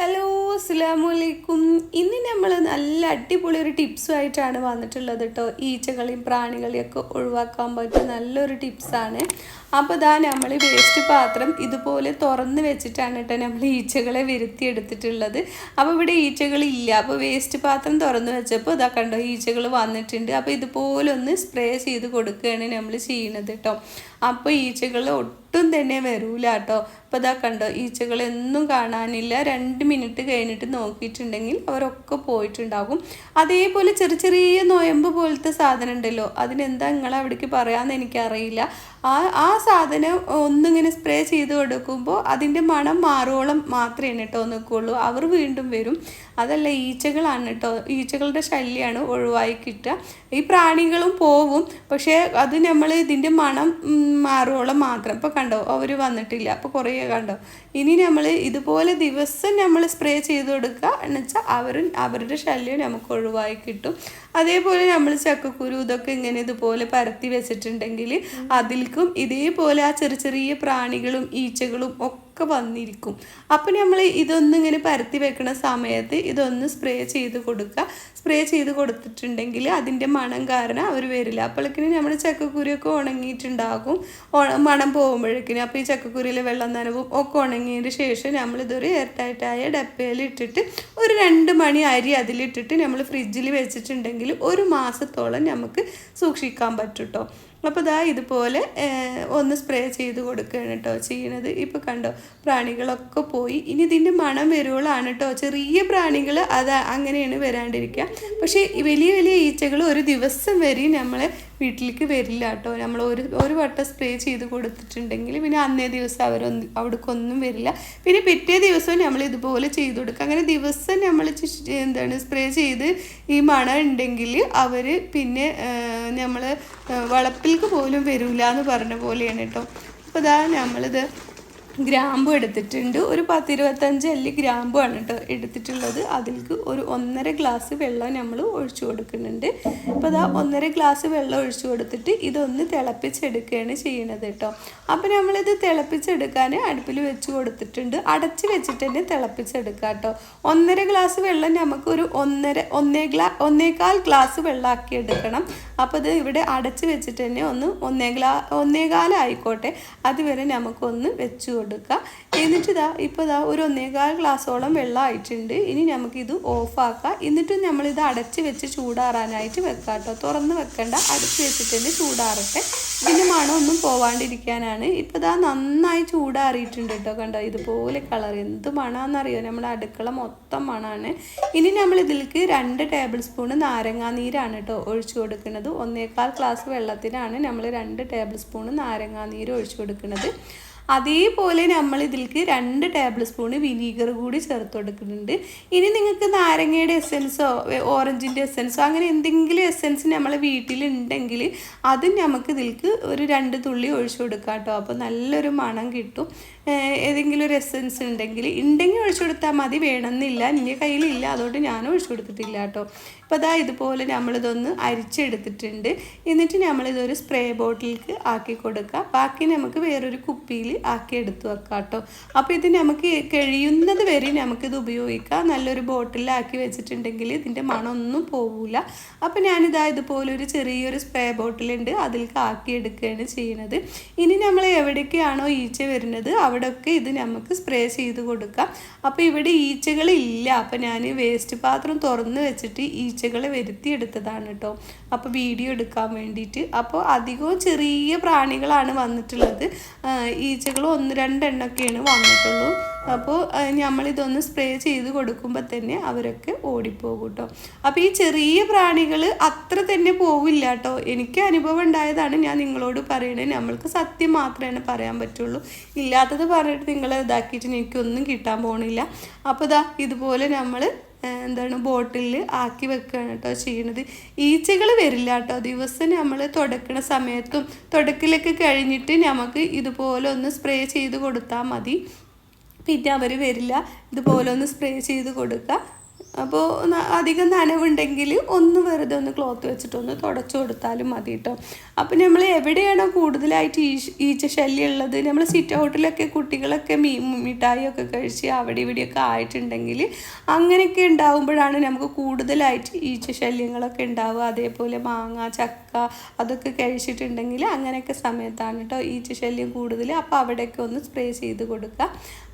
Hello അസ്സാമലൈക്കും ഇന്ന് നമ്മൾ നല്ല അടിപൊളി ഒരു ടിപ്സുമായിട്ടാണ് വന്നിട്ടുള്ളത് കേട്ടോ ഈച്ചകളെയും പ്രാണികളെയും ഒക്കെ ഒഴിവാക്കാൻ പറ്റിയ നല്ലൊരു ടിപ്സാണ്. അപ്പോൾ ഇതാ നമ്മൾ വേസ്റ്റ് പാത്രം ഇതുപോലെ തുറന്ന് വെച്ചിട്ടാണ് കേട്ടോ നമ്മൾ ഈച്ചകളെ വരുത്തി എടുത്തിട്ടുള്ളത് അപ്പോൾ ഇവിടെ ഈച്ചകളില്ല. അപ്പോൾ വേസ്റ്റ് പാത്രം തുറന്ന് വെച്ചപ്പോൾ ഇതാ കണ്ടോ ഈച്ചകൾ വന്നിട്ടുണ്ട്. അപ്പോൾ ഇതുപോലെ ഒന്ന് സ്പ്രേ ചെയ്ത് കൊടുക്കുകയാണ് നമ്മൾ ചെയ്യുന്നത് കേട്ടോ അപ്പോൾ ഈച്ചകൾ ഒട്ടും തന്നെ വരൂല കേട്ടോ അപ്പോൾ ഇതാ കണ്ടോ ഈച്ചകളൊന്നും കാണാനില്ല. രണ്ട് മിനിറ്റ് കഴിഞ്ഞിട്ട് നോക്കിയിട്ടുണ്ടെങ്കിൽ അവരൊക്കെ പോയിട്ടുണ്ടാകും. അതേപോലെ ചെറിയ ചെറിയ നൊയമ്പ് പോലത്തെ സാധനം ഉണ്ടല്ലോ അതിനെന്താ നിങ്ങൾ അവിടേക്ക് പറയാമെന്ന് എനിക്കറിയില്ല. ആ ആ സാധനം ഒന്നിങ്ങനെ സ്പ്രേ ചെയ്ത് കൊടുക്കുമ്പോൾ അതിന്റെ മണം മാറോളം മാത്രമേ കേട്ടോ നിൽക്കുള്ളൂ. അവർ വീണ്ടും വരും. അതല്ല ഈച്ചകളാണ് കേട്ടോ. ഈച്ചകളുടെ ശല്യമാണ് ഒഴിവായി കിട്ടുക. ഈ പ്രാണികളും പോവും പക്ഷേ അത് നമ്മൾ ഇതിന്റെ മണം മാറുവോളം മാത്രം. ഇപ്പോൾ കണ്ടോ അവർ വന്നിട്ടില്ല. അപ്പോൾ കുറേ കണ്ടോ? ഇനി നമ്മൾ ഇതുപോലെ ദിവസം നമ്മൾ സ്പ്രേ ചെയ്ത് കൊടുക്കുക. എന്ന് വെച്ചാൽ അവർ അവരുടെ ശല്യം നമുക്ക് ഒഴിവായി കിട്ടും. അതേപോലെ നമ്മൾ ചക്കക്കുരു ഇതൊക്കെ ഇങ്ങനെ ഇതുപോലെ പരത്തി വെച്ചിട്ടുണ്ടെങ്കിൽ അതിൽക്കും ഇതേപോലെ ആ ചെറിയ ചെറിയ പ്രാണികളും ഈച്ചകളും ഒക്കെ ഒക്കെ വന്നിരിക്കും. അപ്പം നമ്മൾ ഇതൊന്നിങ്ങനെ പരത്തി വെക്കുന്ന സമയത്ത് ഇതൊന്ന് സ്പ്രേ ചെയ്ത് കൊടുക്കുക സ്പ്രേ ചെയ്ത് കൊടുത്തിട്ടുണ്ടെങ്കിൽ അതിന്റെ മണം കാരണം അവർ വരില്ല. അപ്പോഴേക്കിനും നമ്മൾ ചക്കക്കുരിയൊക്കെ ഉണങ്ങിയിട്ടുണ്ടാകും. ഉണ- മണം പോകുമ്പോഴേക്കിനും അപ്പോൾ ഈ ചക്കക്കുരിയിലെ വെള്ളം നനവും ഒക്കെ ഉണങ്ങിയതിന് ശേഷം നമ്മളിതൊരു എയർടൈറ്റായ ഡപ്പയിൽ ഇട്ടിട്ട് ഒരു രണ്ട് മണി അരി അതിലിട്ടിട്ട് നമ്മൾ ഫ്രിഡ്ജിൽ വെച്ചിട്ടുണ്ടെങ്കിൽ ഒരു മാസത്തോളം നമുക്ക് സൂക്ഷിക്കാൻ പറ്റും കേട്ടോ അപ്പോൾ ദാ ഇതുപോലെ ഒന്ന് സ്പ്രേ ചെയ്ത് കൊടുക്കുകയാണ് കേട്ടോ ചെയ്യണത്. ഇപ്പോൾ കണ്ടോ പ്രാണികളൊക്കെ പോയി. ഇനി ഇതിന്റെ മണം വരുവോളാണ് കേട്ടോ ചെറിയ പ്രാണികൾ അത് അങ്ങനെയാണ് വരാണ്ടിരിക്കുക. പക്ഷേ വലിയ വലിയ ഈച്ചകൾ ഒരു ദിവസം വരെ നമ്മളെ വീട്ടിലേക്ക് വരില്ല കേട്ടോ. നമ്മൾ ഒരു ഒരു വട്ടം സ്പ്രേ ചെയ്ത് കൊടുത്തിട്ടുണ്ടെങ്കിൽ പിന്നെ അന്നേ ദിവസം അവരൊന്നും അവിടേക്കൊന്നും വരില്ല. പിന്നെ പിറ്റേ ദിവസവും നമ്മൾ ഇതുപോലെ ചെയ്ത് കൊടുക്കുക. അങ്ങനെ ദിവസം നമ്മൾ എന്താണ് സ്പ്രേ ചെയ്ത് ഈ മണം ഉണ്ടെങ്കിൽ അവർ പിന്നെ നമ്മൾ വളപ്പിലേക്ക് പോലും വരില്ല എന്ന് പറഞ്ഞ പോലെയാണ് കേട്ടോ. അപ്പോൾ ഇതാ നമ്മളിത് ഗ്രാമ്പു എടുത്തിട്ടുണ്ട്. ഒരു പത്തിരുപത്തഞ്ച് അല്ലി ഗ്രാമ്പു ആണ് കേട്ടോ എടുത്തിട്ടുള്ളത്. അതിലേക്ക് ഒരു ഒന്നര ഗ്ലാസ് വെള്ളം നമ്മൾ ഒഴിച്ചു കൊടുക്കുന്നുണ്ട്. അപ്പോൾ അതാ ഒന്നര ഗ്ലാസ് വെള്ളം ഒഴിച്ചു കൊടുത്തിട്ട് ഇതൊന്ന് തിളപ്പിച്ചെടുക്കുകയാണ് ചെയ്യണത് കേട്ടോ. അപ്പോൾ നമ്മളിത് തിളപ്പിച്ചെടുക്കാൻ അടുപ്പിൽ വെച്ച് കൊടുത്തിട്ടുണ്ട്. അടച്ച് വെച്ചിട്ട് തന്നെ തിളപ്പിച്ചെടുക്കുക കേട്ടോ. ഒന്നര ഗ്ലാസ് വെള്ളം നമുക്ക് ഒരു ഒന്നര ഒന്നേ ഗ്ലാ ഒന്നേകാൽ ഗ്ലാസ് വെള്ളമാക്കി എടുക്കണം. അപ്പോൾ ഇത് ഇവിടെ അടച്ച് വെച്ചിട്ട് തന്നെ ഒന്ന് ഒന്നേ ഗ്ലാ ഒന്നേകാലായിക്കോട്ടെ. അതുവരെ നമുക്കൊന്ന് വെച്ച് കൊടുക്കുക. എന്നിട്ട് ഇതാ ഇപ്പോൾ ഇതാ ഒരു ഒന്നേകാൽ ഗ്ലാസ്സോളം വെള്ളം ആയിട്ടുണ്ട്. ഇനി നമുക്കിത് ഓഫാക്കാം എന്നിട്ടും നമ്മളിത് അടച്ച് വെച്ച് ചൂടാറാനായിട്ട് വെക്കാം കേട്ടോ തുറന്ന് വെക്കണ്ട അടച്ച് വെച്ചിട്ട് തന്നെ ചൂടാറട്ടെ. ഇതിന്റെ മണമൊന്നും പോവാണ്ടിരിക്കാനാണ്. ഇപ്പോൾ ഇതാ നന്നായി ചൂടാറിയിട്ടുണ്ട് കേട്ടോ കണ്ടോ? ഇതുപോലെ കളർ എന്ത് മണമെന്നറിയോ നമ്മുടെ അടുക്കള മൊത്തം മണമാണ് ഇനി നമ്മൾ ഇതിലേക്ക് രണ്ട് ടേബിൾ സ്പൂൺ നാരങ്ങാ നീരാണ് കേട്ടോ ഒഴിച്ചു കൊടുക്കുന്നത്. ഒന്നേകാൽ ഗ്ലാസ് വെള്ളത്തിനാണ് നമ്മൾ രണ്ട് ടേബിൾ സ്പൂൺ നാരങ്ങാ നീര് ഒഴിച്ചു കൊടുക്കുന്നത്. അതേപോലെ നമ്മൾ ഇതിലേക്ക് രണ്ട് ടേബിൾ സ്പൂൺ വിനീഗർ കൂടി ചേർത്ത് കൊടുക്കുന്നുണ്ട്. ഇനി നിങ്ങൾക്ക് നാരങ്ങയുടെ എസെൻസോ ഓറഞ്ചിന്റെ എസെൻസോ അങ്ങനെ എന്തെങ്കിലും എസെൻസ് നമ്മൾ വീട്ടിലുണ്ടെങ്കിൽ അത് നമുക്ക് ഇതിലേക്ക് ഒരു രണ്ട് തുള്ളി ഒഴിച്ചു കൊടുക്കാം കേട്ടോ അപ്പോൾ നല്ലൊരു മണം കിട്ടും. ഏതെങ്കിലും ഒരു എസെൻസ് ഉണ്ടെങ്കിൽ ഉണ്ടെങ്കിൽ ഒഴിച്ചു കൊടുത്താൽ മതി. വേണമെന്നില്ല. എന്റെ കയ്യിലില്ല. അതുകൊണ്ട് ഞാൻ ഒഴിച്ചു കൊടുത്തിട്ടില്ല കേട്ടോ. അപ്പോൾ അതാ ഇതുപോലെ നമ്മളിതൊന്ന് അരിച്ചെടുത്തിട്ടുണ്ട്. എന്നിട്ട് നമ്മളിതൊരു സ്പ്രേ ബോട്ടിലേക്ക് ആക്കി കൊടുക്കുക ബാക്കി നമുക്ക് വേറൊരു കുപ്പിയിൽ ആക്കി എടുത്തു വെക്കാം കേട്ടോ. അപ്പോൾ ഇത് നമുക്ക് കഴിയുന്നത് വരെ നമുക്കിത് ഉപയോഗിക്കാം. നല്ലൊരു ബോട്ടിലാക്കി വെച്ചിട്ടുണ്ടെങ്കിൽ ഇതിന്റെ മണമൊന്നും പോവില്ല അപ്പോൾ ഞാനിതാ ഇതുപോലെ ഒരു ചെറിയൊരു സ്പ്രേ ബോട്ടിലുണ്ട് അതിലേക്ക് ആക്കി എടുക്കുകയാണ് ചെയ്യുന്നത് ഇനി നമ്മൾ എവിടേക്കാണോ ഈച്ച വരുന്നത് അവിടെയൊക്കെ ഇത് നമുക്ക് സ്പ്രേ ചെയ്ത് കൊടുക്കാം. അപ്പോൾ ഇവിടെ ഈച്ചകളില്ല. അപ്പോൾ ഞാൻ വേസ്റ്റ് പാത്രം തുറന്ന് വെച്ചിട്ട് ഈച്ചകളെ വരുത്തിയെടുത്തതാണ് കേട്ടോ അപ്പോൾ വീഡിയോ എടുക്കാൻ വേണ്ടിയിട്ട്. അപ്പോൾ അധികവും ചെറിയ പ്രാണികളാണ് വന്നിട്ടുള്ളത്. ഈച്ചകൾ ഒന്ന് രണ്ടെണ്ണൊക്കെയാണ് വന്നിട്ടുള്ളൂ. അപ്പോൾ നമ്മളിതൊന്ന് സ്പ്രേ ചെയ്ത് കൊടുക്കുമ്പോൾ തന്നെ അവരൊക്കെ ഓടിപ്പോകും കേട്ടോ അപ്പോൾ ഈ ചെറിയ പ്രാണികൾ അത്ര തന്നെ പോവില്ല കേട്ടോ എനിക്ക് അനുഭവം ഉണ്ടായതാണ് ഞാൻ നിങ്ങളോട് പറയുന്നത് നമ്മൾക്ക് സത്യം മാത്രമേ പറയാൻ പറ്റുള്ളൂ. ഇല്ലാത്തത് പറഞ്ഞിട്ട് നിങ്ങൾ ഇതാക്കിയിട്ട് എനിക്കൊന്നും കിട്ടാൻ പോകണില്ല അപ്പോൾ ഇതാ ഇതുപോലെ നമ്മൾ എന്താണ് ബോട്ടിലിൽ ആക്കി വെക്കുകയാണ് കേട്ടോ ചെയ്യണത്. ഈച്ചകൾ വരില്ല കേട്ടോ ദിവസം നമ്മൾ തുടക്കണ സമയത്തും തുടക്കിലൊക്കെ കഴിഞ്ഞിട്ട് നമുക്ക് ഇതുപോലെ ഒന്ന് സ്പ്രേ ചെയ്ത് കൊടുത്താൽ മതി. പിന്നെ അവർ വരില്ല. ഇതുപോലെ ഒന്ന് സ്പ്രേ ചെയ്ത് കൊടുക്കുക അപ്പോൾ അധികം നനവുണ്ടെങ്കിൽ ഒന്ന് വെറുതെ ഒന്ന് ക്ലോത്ത് വെച്ചിട്ടൊന്ന് തുടച്ചു കൊടുത്താലും മതി കേട്ടോ അപ്പോൾ നമ്മൾ എവിടെയാണോ കൂടുതലായിട്ട് ഈ ഈച്ച ശല്യം ഉള്ളത് നമ്മൾ സിറ്റ് ഔട്ടിലൊക്കെ കുട്ടികളൊക്കെ മീ മിഠായിയൊക്കെ കഴിച്ച് അവിടെ ഇവിടെയൊക്കെ ആയിട്ടുണ്ടെങ്കിൽ അങ്ങനെയൊക്കെ ഉണ്ടാകുമ്പോഴാണ് നമുക്ക് കൂടുതലായിട്ട് ഈച്ച ശല്യങ്ങളൊക്കെ ഉണ്ടാവുക. അതേപോലെ മാങ്ങ ചക്ക അതൊക്കെ കഴിച്ചിട്ടുണ്ടെങ്കിൽ അങ്ങനെയൊക്കെ സമയത്താണ് കേട്ടോ ഈച്ച ശല്യം കൂടുതൽ അപ്പോൾ അവിടെയൊക്കെ ഒന്ന് സ്പ്രേ ചെയ്ത് കൊടുക്കുക.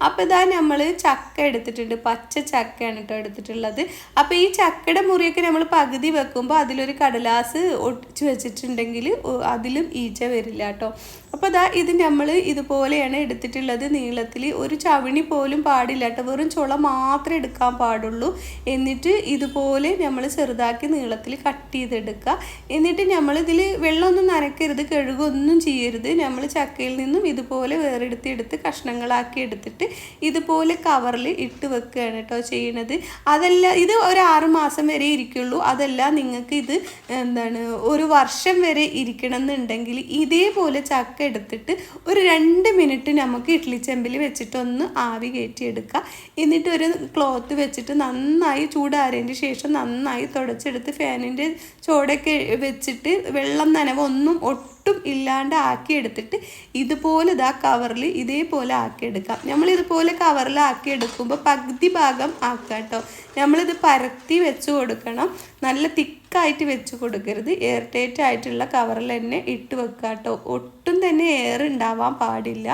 അപ്പോൾ ഇതാ നമ്മൾ ചക്ക എടുത്തിട്ടുണ്ട്. പച്ച ചക്കയാണ് കേട്ടോ എടുത്തിട്ടുള്ളത്. അപ്പോൾ ഈ ചക്കയുടെ മുറിയൊക്കെ നമ്മൾ പകുതി വെക്കുമ്പോൾ അതിലൊരു കടലാസ് ഒട്ടിച്ച് വെച്ചിട്ടുണ്ടെങ്കിൽ അതിലും ഈച്ച വരില്ല കേട്ടോ. അപ്പോൾ അതാ ഇത് നമ്മൾ ഇതുപോലെയാണ് എടുത്തിട്ടുള്ളത് നീളത്തിൽ ഒരു ചവിണി പോലും പാടില്ല കേട്ടോ. വെറും ചുള മാത്രമേ എടുക്കാൻ പാടുള്ളൂ. എന്നിട്ട് ഇതുപോലെ നമ്മൾ ചെറുതാക്കി നീളത്തിൽ കട്ട് ചെയ്തെടുക്കുക. എന്നിട്ട് നമ്മളിതിൽ വെള്ളമൊന്നും നനയ്ക്കരുത് കഴുകൊന്നും ചെയ്യരുത്. നമ്മൾ ചക്കയിൽ നിന്നും ഇതുപോലെ വേറെടുത്ത് എടുത്ത് കഷ്ണങ്ങളാക്കി എടുത്തിട്ട് ഇതുപോലെ കവറിൽ ഇട്ട് വെക്കുകയാണ് കേട്ടോ ചെയ്യണത് അതല്ല ഇത് ഒരു ആറ് മാസം വരെ ഇരിക്കുള്ളൂ. അതല്ല നിങ്ങൾക്ക് ഇത് എന്താണ് ഒരു വർഷം വരെ ഇരിക്കണം എന്നുണ്ടെങ്കിൽ ഇതേപോലെ ചക്ക എടുത്തിട്ട് ഒരു രണ്ട് മിനിറ്റ് നമുക്ക് ഇഡ്ലി ചെമ്പിൽ വെച്ചിട്ടൊന്ന് ആവി കയറ്റിയെടുക്കുക. എന്നിട്ട് ഒരു ക്ലോത്ത് വെച്ചിട്ട് നന്നായി ചൂടാറിയതിന് ശേഷം നന്നായി തുടച്ചെടുത്ത് ഫാനിന്റെ ചോടൊക്കെ വെച്ചിട്ട് വെള്ളം നനവൊന്നും ഒട്ടും ഒട്ടും ഇല്ലാണ്ട് ആക്കിയെടുത്തിട്ട് ഇതുപോലെ ഇതാ കവറിൽ ഇതേപോലെ ആക്കിയെടുക്കാം. നമ്മൾ ഇതുപോലെ കവറിൽ ആക്കിയെടുക്കുമ്പോൾ പകുതി ഭാഗം ആക്കാം കേട്ടോ നമ്മളിത് പരത്തി വെച്ച് കൊടുക്കണം. നല്ല തിക്കായിട്ട് വെച്ച് കൊടുക്കരുത്. എയർ ടൈറ്റ് ആയിട്ടുള്ള കവറിൽ തന്നെ ഇട്ട് വെക്കുക കേട്ടോ ഒട്ടും തന്നെ എയർ ഉണ്ടാവാൻ പാടില്ല.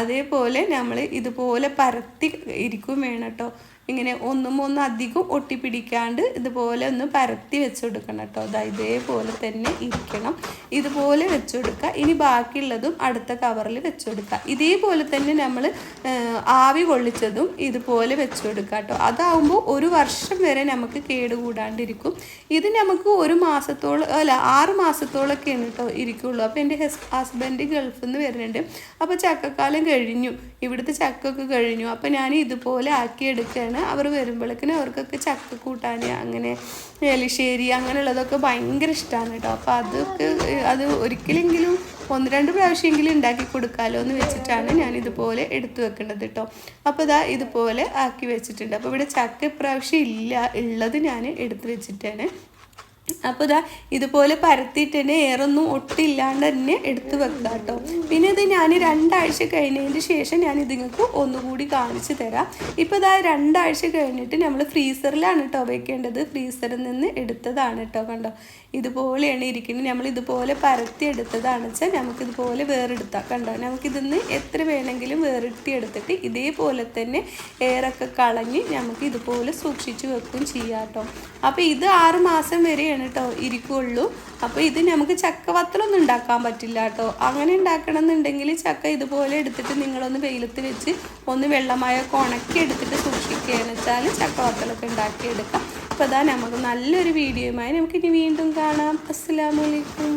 അതേപോലെ നമ്മൾ ഇതുപോലെ പരത്തി ഇരിക്കും വേണം കേട്ടോ. ഇങ്ങനെ ഒന്നും ഒന്നും അധികം ഒട്ടിപ്പിടിക്കാണ്ട് ഇതുപോലെ ഒന്ന് പരത്തി വെച്ച് കൊടുക്കണം കേട്ടോ. അതാ ഇതേപോലെ തന്നെ ഇരിക്കണം. ഇതുപോലെ വെച്ച് കൊടുക്കുക. ഇനി ബാക്കിയുള്ളതും അടുത്ത കവറിൽ വെച്ച് കൊടുക്കുക. ഇതേപോലെ തന്നെ നമ്മൾ ആവി കൊള്ളിച്ചതും ഇതുപോലെ വെച്ച് കൊടുക്കുക കേട്ടോ. അതാവുമ്പോൾ ഒരു വർഷം വരെ നമുക്ക് കേടുകൂടാണ്ടിരിക്കും ഇത് നമുക്ക് ഒരു മാസത്തോളം അല്ല ആറ് മാസത്തോളൊക്കെയാണ് കേട്ടോ ഇരിക്കുള്ളൂ. അപ്പോൾ എന്റെ ഹസ്ബൻഡ് ഗൾഫിൽ നിന്ന് വരുന്നുണ്ട്. അപ്പോൾ ചക്കക്കാലം കഴിഞ്ഞു. ഇവിടുത്തെ ചക്കൊക്കെ കഴിഞ്ഞു. അപ്പോൾ ഞാൻ ഇതുപോലെ അവർ വരുമ്പോഴേക്കിനും അവർക്കൊക്കെ ചക്ക കൂട്ടാൻ അങ്ങനെ എലിശ്ശേരി അങ്ങനെയുള്ളതൊക്കെ ഭയങ്കര ഇഷ്ടമാണ് കേട്ടോ. അപ്പോൾ അതൊക്കെ അത് ഒരിക്കലെങ്കിലും ഒന്ന് രണ്ട് പ്രാവശ്യമെങ്കിലും ഉണ്ടാക്കി കൊടുക്കാമല്ലോ എന്ന് വെച്ചിട്ടാണ് ഞാൻ ഇതുപോലെ എടുത്തു വെക്കേണ്ടത് കേട്ടോ. അപ്പോൾ ഇതാ ഇതുപോലെ ആക്കി വെച്ചിട്ടുണ്ട്. അപ്പോൾ ഇവിടെ ചക്ക ഇപ്രാവശ്യം ഇല്ല ഉള്ളത് ഞാൻ എടുത്തു വെച്ചിട്ടാണ്. അപ്പോൾ ഇതാ ഇതുപോലെ പരത്തിയിട്ട് തന്നെ ഏറൊന്നും ഒട്ടില്ലാണ്ട് തന്നെ എടുത്തു വെക്കുക കേട്ടോ പിന്നെ ഇത് ഞാൻ രണ്ടാഴ്ച കഴിഞ്ഞതിന് ശേഷം ഞാൻ ഇതിങ്ങൾക്ക് ഒന്നുകൂടി കാണിച്ചു തരാം. ഇപ്പോൾ ഇതാ രണ്ടാഴ്ച കഴിഞ്ഞിട്ട് നമ്മൾ ഫ്രീസറിലാണ് കേട്ടോ വെക്കേണ്ടത്. ഫ്രീസറിൽ നിന്ന് എടുത്തതാണ് കേട്ടോ കണ്ടോ? ഇതുപോലെയാണ് ഇരിക്കുന്നത്. നമ്മൾ ഇതുപോലെ പരത്തി എടുത്തതാണ് വെച്ചാൽ നമുക്കിതുപോലെ വേറെടുത്താം. കണ്ടോ? നമുക്കിതിന്ന് എത്ര വേണമെങ്കിലും വേറിട്ടി എടുത്തിട്ട് ഇതേപോലെ തന്നെ എയറൊക്കെ കളഞ്ഞ് നമുക്ക് ഇതുപോലെ സൂക്ഷിച്ചു വെക്കും ചെയ്യാം കേട്ടോ അപ്പോൾ ഇത് ആറ് മാസം വരെയാണ് കേട്ടോ ഇരിക്കുള്ളൂ. അപ്പോൾ ഇത് നമുക്ക് ചക്ക വത്തലൊന്നും ഉണ്ടാക്കാൻ പറ്റില്ല കേട്ടോ. അങ്ങനെ ഉണ്ടാക്കണം എന്നുണ്ടെങ്കിൽ ചക്ക ഇതുപോലെ എടുത്തിട്ട് നിങ്ങളൊന്ന് വെയിലത്ത് വെച്ച് ഒന്ന് വെള്ളമായൊക്കെ ഉണക്കി എടുത്തിട്ട് സൂക്ഷിക്കുകയെന്ന് വെച്ചാൽ ചക്ക വത്തലൊക്കെ ഉണ്ടാക്കിയെടുക്കാം. അപ്പോൾ അതാ നമുക്ക് നല്ലൊരു വീഡിയോയുമായി നമുക്കിനി വീണ്ടും കാണാം. അസ്സാമലൈക്കും